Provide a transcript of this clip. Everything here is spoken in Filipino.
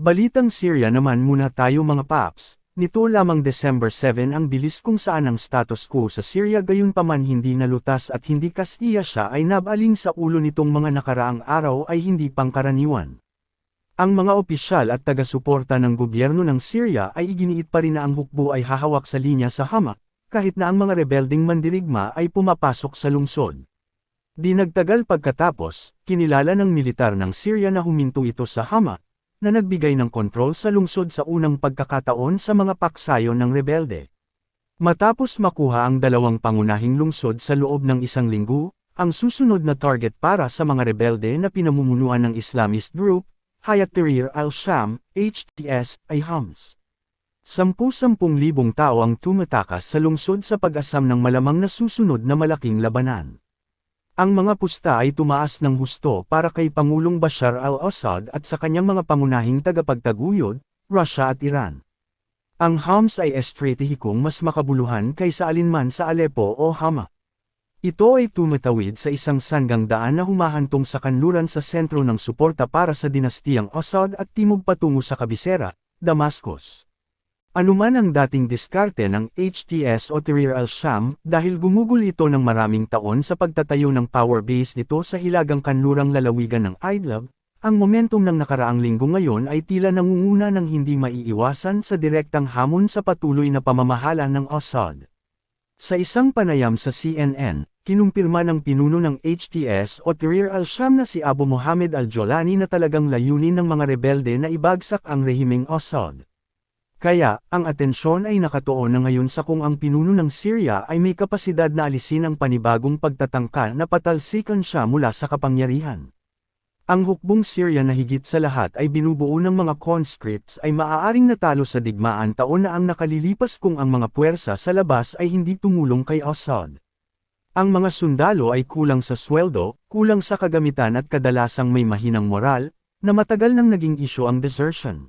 Balitang Syria naman muna tayo mga paps. Nito lamang December 7 ang bilis kung saan ang status quo sa Syria gayunpaman hindi nalutas at hindi kastiya siya ay nabaling sa ulo nitong mga nakaraang araw ay hindi pangkaraniwan. Ang mga opisyal at taga-suporta ng gobyerno ng Syria ay iginiit pa rin na ang hukbo ay hahawak sa linya sa Hama, kahit na ang mga rebelding mandirigma ay pumapasok sa lungsod. Di nagtagal pagkatapos, kinilala ng militar ng Syria na huminto ito sa Hama, na nagbigay ng kontrol sa lungsod sa unang pagkakataon sa mga paksayon ng rebelde. Matapos makuha ang dalawang pangunahing lungsod sa loob ng isang linggo, ang susunod na target para sa mga rebelde na pinamumunuan ng Islamist group, Hayat Tahrir al-Sham, HTS, ay Hams. Sampu-sampung libong tao ang tumatakas sa lungsod sa pag-asam ng malamang na susunod na malaking labanan. Ang mga pusta ay tumaas ng husto para kay Pangulong Bashar al-Assad at sa kanyang mga pangunahing tagapagtaguyod, Russia at Iran. Ang Homs ay estratehikong mas makabuluhan kaysa alinman sa Aleppo o Hama. Ito ay tumatawid sa isang sanggang daan na humahantong sa kanluran sa sentro ng suporta para sa dinastiyang Assad at timog patungo sa kabisera, Damascus. Anuman ang dating diskarte ng HTS o Tahrir al-Sham dahil gumugol ito ng maraming taon sa pagtatayo ng power base nito sa hilagang kanlurang lalawigan ng Idlib, ang momentum ng nakaraang linggo ngayon ay tila nangunguna ng hindi maiiwasan sa direktang hamon sa patuloy na pamamahala ng Assad. Sa isang panayam sa CNN, kinumpirma ng pinuno ng HTS o Tahrir al-Sham na si Abu Mohammed al-Jolani na talagang layunin ng mga rebelde na ibagsak ang rehimeng Assad. Kaya, ang atensyon ay nakatuon na ngayon sa kung ang pinuno ng Syria ay may kapasidad na alisin ang panibagong pagtatangka na patalsikan siya mula sa kapangyarihan. Ang hukbong Syria na higit sa lahat ay binubuo ng mga conscripts ay maaaring natalo sa digmaan taon na ang nakalilipas kung ang mga puwersa sa labas ay hindi tumulong kay Assad. Ang mga sundalo ay kulang sa sweldo, kulang sa kagamitan at kadalasang may mahinang moral, na matagal nang naging isyo ang desertion.